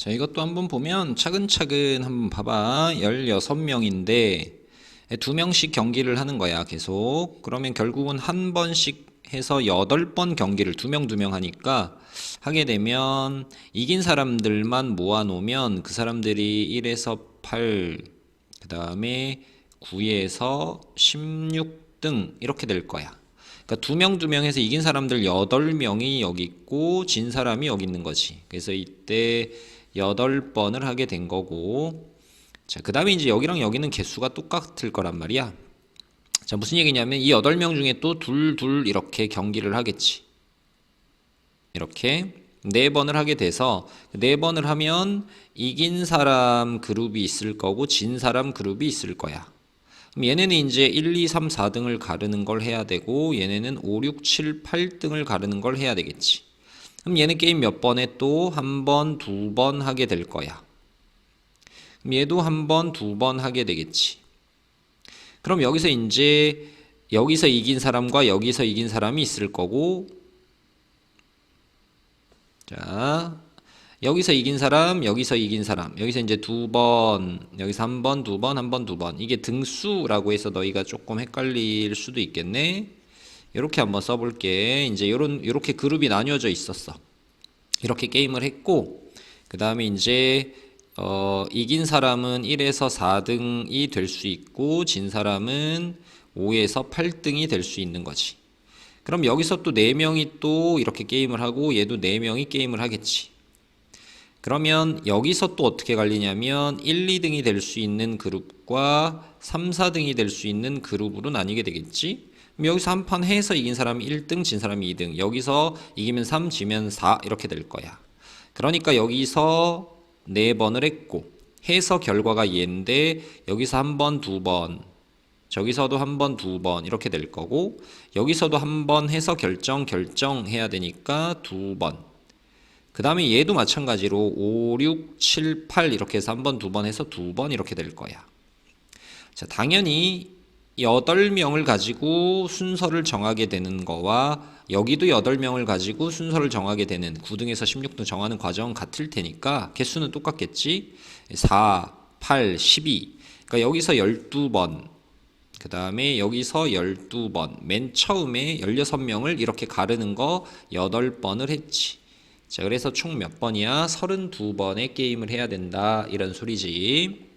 자, 이것도 한번 보면 차근차근 한번 봐봐. 16명인데 두 명씩 경기를 하는 거야, 계속. 그러면 결국은 한 번씩 해서 8번 경기를 두 명 두 명 하니까 하게 되면 이긴 사람들만 모아 놓으면 그 사람들이 1에서 8, 그 다음에 9에서 16등 이렇게 될 거야. 그러니까 두 명 두 명 해서 이긴 사람들 8명이 여기 있고 진 사람이 여기 있는 거지. 그래서 이때 8번을 하게 된 거고 자, 그 다음에 이제 여기랑 여기는 개수가 똑같을 거란 말이야. 자, 무슨 얘기냐면 이 8명 중에 또 둘 둘 이렇게 경기를 하겠지. 이렇게 네 번을 하게 돼서 네 번을 하면 이긴 사람 그룹이 있을 거고 진 사람 그룹이 있을 거야. 그럼 얘네는 이제 1, 2, 3, 4등을 가르는 걸 해야 되고 얘네는 5, 6, 7, 8등을 가르는 걸 해야 되겠지. 그럼 얘는 게임 몇 번에 또 한 번, 두 번 하게 될 거야. 그럼 얘도 한 번, 두 번 하게 되겠지. 그럼 여기서 이제 여기서 이긴 사람과 여기서 이긴 사람이 있을 거고 자, 여기서 이긴 사람, 여기서 이긴 사람, 여기서 이제 두 번, 여기서 한 번, 두 번, 한 번, 두 번. 이게 등수라고 해서 너희가 조금 헷갈릴 수도 있겠네. 이렇게 한번 써볼게. 이제 요런, 요렇게 그룹이 나뉘어져 있었어. 이렇게 게임을 했고, 그 다음에 이제, 어, 이긴 사람은 1에서 4등이 될 수 있고, 진 사람은 5에서 8등이 될 수 있는 거지. 그럼 여기서 또 4명이 또 이렇게 게임을 하고 얘도 4명이 게임을 하겠지. 그러면 여기서 또 어떻게 갈리냐면 1, 2등이 될 수 있는 그룹과 3, 4등이 될 수 있는 그룹으로 나뉘게 되겠지. 여기서 한 판 해서 이긴 사람이 1등, 진 사람이 2등. 여기서 이기면 3, 지면 4 이렇게 될 거야. 그러니까 여기서 4번을 했고 해서 결과가 얘인데 여기서 한 번, 두 번, 저기서도 한 번, 두 번 이렇게 될 거고 여기서도 한 번 해서 결정 결정해야 되니까 두 번. 그 다음에 얘도 마찬가지로 5, 6, 7, 8 이렇게 해서 한 번, 두 번 해서 두 번 이렇게 될 거야. 자, 당연히 8명을 가지고 순서를 정하게 되는 거와 여기도 8명을 가지고 순서를 정하게 되는 9등에서 16등 정하는 과정은 같을 테니까 개수는 똑같겠지. 4, 8, 12. 그러니까 여기서 12번, 그 다음에 여기서 12번, 맨 처음에 16명을 이렇게 가르는 거 8번을 했지. 자, 그래서 총 몇 번이야? 32번의 게임을 해야 된다. 이런 소리지.